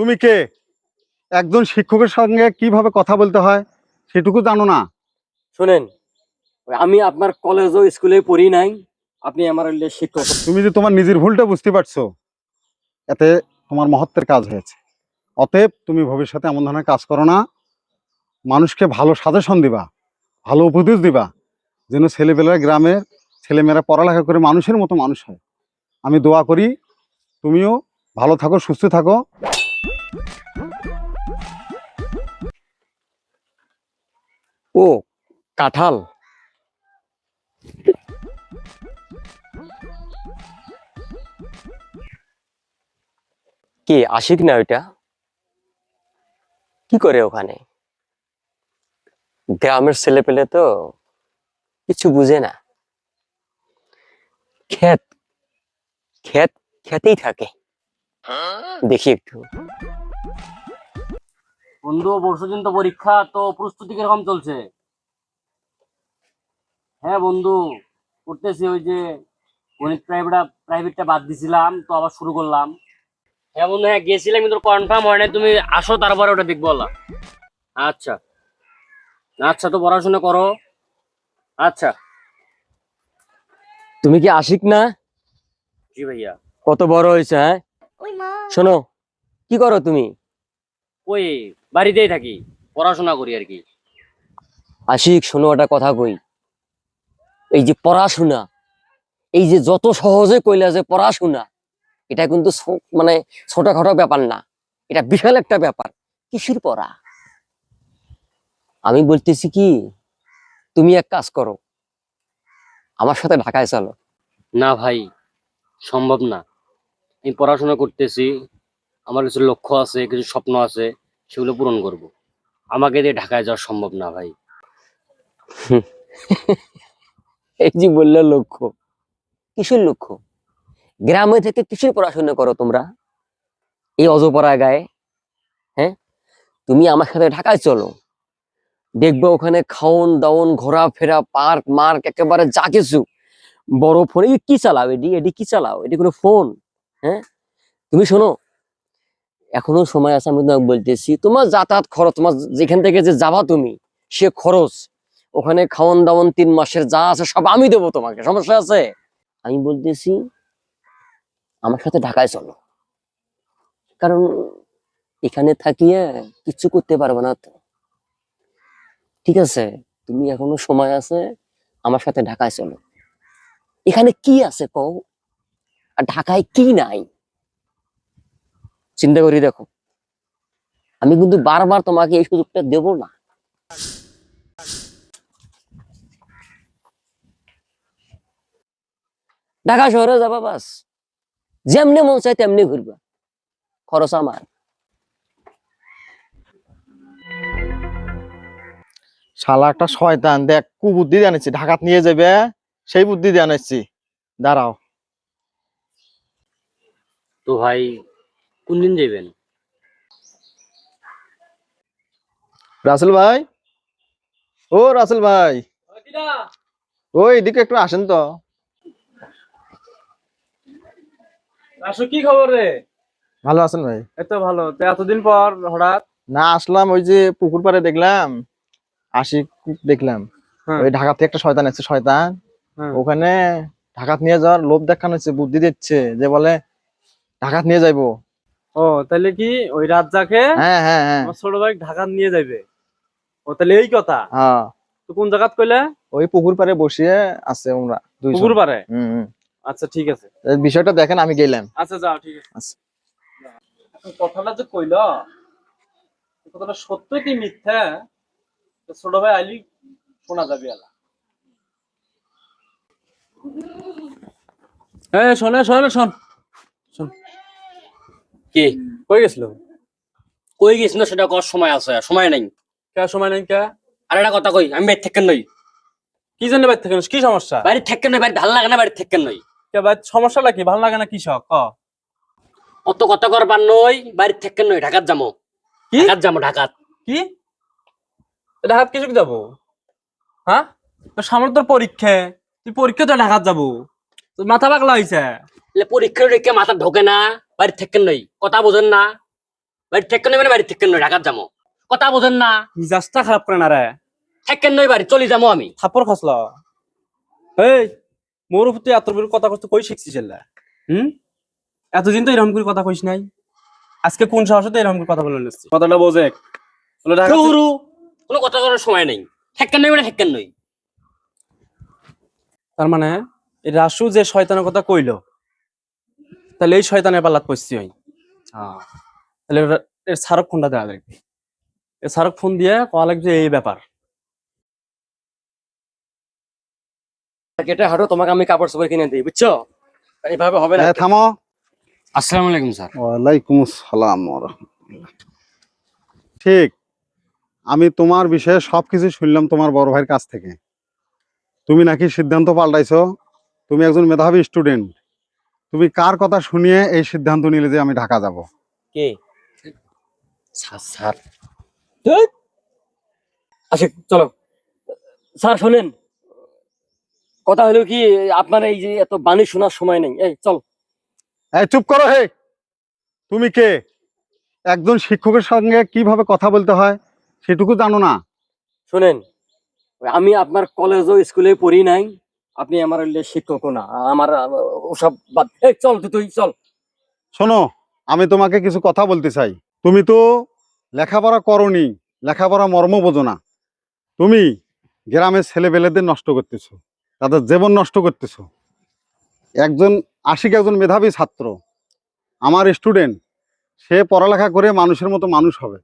তুমি কে? একজন শিক্ষকের সঙ্গে কীভাবে কথা বলতে হয় সেটুকু জানো না? শুনেন আমি আপনার কলেজ ও স্কুলে পড়ি নাই আপনি আমার শিক্ষক। তুমি যে তোমার নিজের ভুলটা বুঝতে পারছ এতে তোমার মহত্বের কাজ হয়েছে। অতএব তুমি ভবিষ্যতে এমন ধরনের কাজ করো না। মানুষকে ভালো সাজেশন দিবা ভালো উপদেশ দিবা যেন ছেলেপেলেরা গ্রামের ছেলেমেয়েরা পড়ালেখা করে মানুষের মতো মানুষ হয়। আমি দোয়া করি তুমিও ভালো থাকো সুস্থ থাকো। ও কাঁঠাল। কে আশিক না ওইটা? কি করে ওখানে? গ্রামের ছেলে পেলে তো কিছু বুঝে না। ক্ষেত ক্ষেত খেতেই থাকে। দেখি একটু। বন্ধু পরশুদিন তো পরীক্ষা তো প্রস্তুতি কীরকম চলছে? হ্যাঁ বন্ধু করতেছি ওই যে গণিত প্রাইভেট প্রাইভেটটা বাদ দিছিলাম তো আবার শুরু করলাম। হ্যাঁ বন্ধু হ্যাঁ গেছিলাম কিন্তু কনফার্ম হয় নাই তুমি আসো তারপরে ওটা দেখব বলা। আচ্ছা। আচ্ছা তো পড়াশোনা করো। আচ্ছা। তুমি কি আশিক না? জি ভাইয়া। কত বড় হয়েছে হ্যাঁ? ওই মা। শোনো কি করো তুমি? ওই বাড়িতেই থাকি পড়াশোনা করি আর কি। আশিক শোনো একটা কথা কই। এই যে পড়াশোনা এই যে যত সহজে কইলা যে পড়াশোনা এটা কিন্তু মানে ছোটখাটো ব্যাপার না এটা বিশাল একটা ব্যাপার। কিসের পড়া? আমি বলতেছি কি তুমি এক কাজ করো আমার সাথে ঢাকায় চলো। না ভাই সম্ভব না। আমি পড়াশোনা করতেছি আমার কিছু লক্ষ্য আছে কিছু স্বপ্ন আছে। সেগুলো পূরণ করব। আমাকে দিয়ে ঢাকায় যাওয়া সম্ভব না ভাই। এই যে বললে লক্ষ্য। কিসের লক্ষ্য? গ্রামে থেকে কিসের পড়াশোনা করো তোমরা? এই অজপড়া গায়ে হ্যাঁ? তুমি আমার সাথে ঢাকায় চলো। দেখবে ওখানে খাওন, দাওন, ঘোরাফেরা, পার্ক, মার্ক, একেবারে যা কিছু। বড় ফোন কি চালাও এডি? এডি কি চালাও? এটি কোনো ফোন হ্যাঁ? তুমি শোনো এখনও সময় আছে, আমি তোমাকে বলতেছি, তোমার যাতায়াত খরচ, তোমার যেখান থেকে যে যাবা তুমি, সে খরচ, ওখানে খাওয়ান দাওয়ান তিন মাসের যা আছে সব আমি দেবো তোমাকে, সমস্যা আছে? আমি বলতেছি, আমার সাথে ঢাকায় চলো। কারণ এখানে থাকিয়ে কিছু করতে পারবে না তো। ঠিক আছে, তুমি এখনও সময় আছে, আমার সাথে ঢাকায় চলো। এখানে কি আছে কও? আর ঢাকায় কি নাই? চিন্তা করি দেখো। আমি কিন্তু বারবার তোমাকে এই সুযোগটা দেবো না। ঢাকা শহরে যাবা বাস। যেমনি মন চাই তেমনি ঘুরবা। খরচ আমার। শালা একটা শয়তান দেখ কু বুদ্ধি জানাচ্ছি ঢাকাত নিয়ে যাবে সেই বুদ্ধি জানাচ্ছি দাঁড়াও। তো ভাই কোন দিন যাবেন রাসেল ভাই? ও রাসেল ভাই। ওই এদিকে একটু আসেন তো। কি খবর রে? ভালো আছেন ভাই? এই তো ভালো। তো এতদিন পর হঠাৎ? না আসলাম ওই যে পুকুর পাড়ে দেখলাম। আশিক দেখলাম। হ্যাঁ। ওই ঢাকা থেকে একটা শয়তান এসছে শয়তান। হ্যাঁ। ওখানে ঢাকাত নিয়ে যাওয়ার লোভ দেখানো হচ্ছে বুদ্ধি দিচ্ছে। যে বলে ঢাকাত নিয়ে যাইবো। ও তাহলে কি ওই রাজ্জাকে হ্যাঁ হ্যাঁ হ্যাঁ। আমার ছোট ভাই ঢাকা নিয়ে যাবে ও তাহলে এই কথা? হ্যাঁ। তো কোন জায়গাত কইলে? ওই পুকুর পাড়ে বসিয়ে আছে দুইজন। পুকুর পারে হুম। আচ্ছা ঠিক আছে। বিষয়টা দেখেন আমি গেলাম। আচ্ছা যাও ঠিক আছে। আচ্ছা। কথাটা যে কইল কথাটা সত্য কি মিথ্যা? ছোট ভাই আইলি শোনা যাবে আলা। এই শোনে শোনে শোন। কি? কই গেছিল? কই গেছ না সেটা কর সময় আছে সময় নাই। কে সময় নাই কে? আর একটা কথা কই আমি থেকে নই। কি জন্য বাইর কি সমস্যা? থেকে নই বাড়ি ভালো লাগে না থেকে নই। কে বাইর সমস্যাটা কি? ভালো লাগে না কৃষক ক। অত কথা করবার নই বাড়ি থেকে নই ঢাকাত যাব কি? ঢাকাত যাব ঢাকাত। কি? হাত কিছু যাব? হ্যাঁ সামনে তোর পরীক্ষা। তুই পরীক্ষা তো ঢাকাত যাব। মাথা পাগলা হয়েছে পরীক্ষার রেখে মাথা ঢোকে না বাড়ি থেকে নই কথা বোঝেন না। বাড়ি ঠেকেন নই মানে বাড়ি ঠেকেন নই ঢাকার যাব কথা বোঝেন না। মিজাজটা খারাপ করে না রে ঠেকেন নই বাড়ি চলে যাব আমি। থাপ্পড় খাসল এই মোর উপর তুই এত কথা কষ্ট কই শিখছিস হুম? এতদিন তো এরকম করে কথা কইস নাই। আজকে কোন সাহসে তো এরকম করে কথা বলে নিচ্ছিস কথাটা বোঝে কোনো কথা করার সময় নেই। ঠেকেন নই মানে ঠেকেন নই তার মানে এই রাসু যে শয়তানের কথা কইলো তাহলে এই শয়তানের পাল্লাত পড়ছি হই তাহলে এর- সারক ফোনটা দেওয়া লাগবে এর সারক ফোন দিয়ে কয়া লাগবে যে এই ব্যাপার। কেটে হাঁটো তোমাকে আমি কাপড় চোপড় কিনে দিই বুঝছ? এইভাবে হবে না। হ্যাঁ থামো। আসসালামু আলাইকুম স্যার। ওয়ালাইকুম আসসালাম ঠিক আমি তোমার বিষয়ে সবকিছু শুনলাম তোমার বড় ভাইয়ের কাছ থেকে। তুমি নাকি সিদ্ধান্ত পাল্টাইছো? তুমি একজন মেধাবী স্টুডেন্ট। তুমি কার কথা শুনিয়ে এই সিদ্ধান্ত নিলে যে আমি ঢাকা যাব? কে? Sir sir. আচ্ছা চলো। স্যার শোনেন। কথা হলো কি আপনার এই যে এত বাণী শোনার সময় নেই। এই চল। এই চুপ করো হে তুমি কে? একজন শিক্ষকের সঙ্গে কীভাবে কথা বলতে হয় সেটুকু জানো না? শোনেন আমি আপনার কলেজ ও স্কুলে পড়ি নাই। আপনি আমার হইলে শিক্ষকও না আমার ওসব বাদ। এই চল তুই তুই চল। শোনো আমি তোমাকে কিছু কথা বলতে চাই। তুমি তো লেখাপড়া করনি লেখাপড়া মর্ম বোঝো না। তুমি গ্রামের ছেলেপেলেদের নষ্ট করতেছো তাদের জীবন নষ্ট করতেছো। একজন আশিক একজন মেধাবী ছাত্র আমার স্টুডেন্ট সে পড়ালেখা করে মানুষের মতো মানুষ হবে।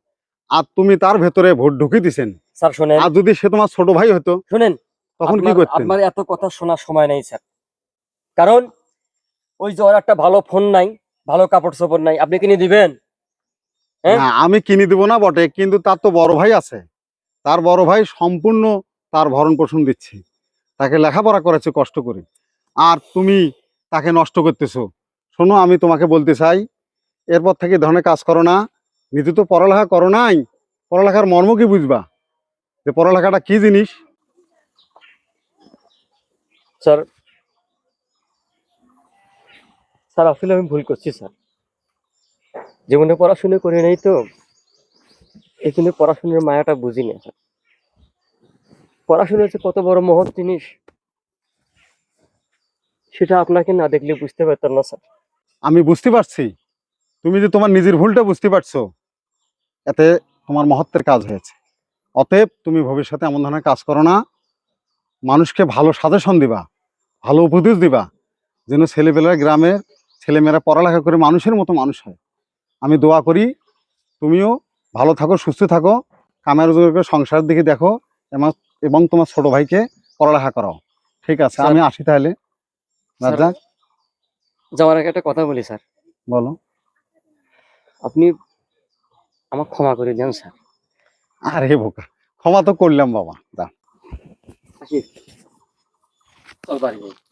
আর তুমি তার ভেতরে ভোট ঢুকিয়ে দিছেন। স্যার শোনেন। আর যদি সে তোমার ছোট ভাই হতো? শোনেন তখন কি করতেন? আপনার এত কথা শোনার সময় নেই স্যার। কারণ ওই যে ওর একটা ভালো ফোন নাই ভালো কাপড় চোপড় নাই আপনি কিনে দিবেন? হ্যাঁ? আমি কিনে দিব না বটে কিন্তু তার তো বড় ভাই আছে। তার বড় ভাই সম্পূর্ণ তার ভরণ পোষণ দিচ্ছে। তাকে লেখাপড়া করেছে কষ্ট করে। আর তুমি তাকে নষ্ট করতেছো। শোনো আমি তোমাকে বলতে চাই এরপর থেকে ধরনের কাজ করো না। নিজে তো পড়ালেখা করো নাই। পড়ালেখার মর্ম কি বুঝবা? যে পড়ালেখাটা কি জিনিস? স্যার স্যার, আসলে আমি ভুল করছি, স্যার। জীবনে পড়াশোনা করি নাই তো এই জন্য পড়াশোনার মায়াটা বুঝি না, স্যার। পড়াশোনা হচ্ছে কত বড় মহৎ জিনিস। সেটা আপনাকে না দেখলে বুঝতে পারতাম না, স্যার। আমি বুঝতে পারছি। তুমি যে তোমার নিজের ভুলটা বুঝতে পারছ, এতে তোমার মহত্বের কাজ হয়েছে। অতএব তুমি ভবিষ্যতে এমন ধরনের কাজ করো না। মানুষকে ভালো সাজেশন দিবা ভালো উপদেশ দিবা যেন ছেলেপেলেরা গ্রামের ছেলেমেয়েরা পড়ালেখা করে মানুষের মতো মানুষ হয়। আমি দোয়া করি তুমিও ভালো থাকো সুস্থ থাকো কামের রোজগার করে সংসারের দিকে দেখো এবং এবং তোমার ছোট ভাইকে পড়ালেখা করাও। ঠিক আছে আমি আসি তাহলে। যাওয়ার আগে একটা কথা বলি স্যার। বলো। আপনি আমার ক্ষমা করে দেন স্যার। আরে বোকা ক্ষমা তো করলাম বাবা দা বাড়ি যাই। আয়।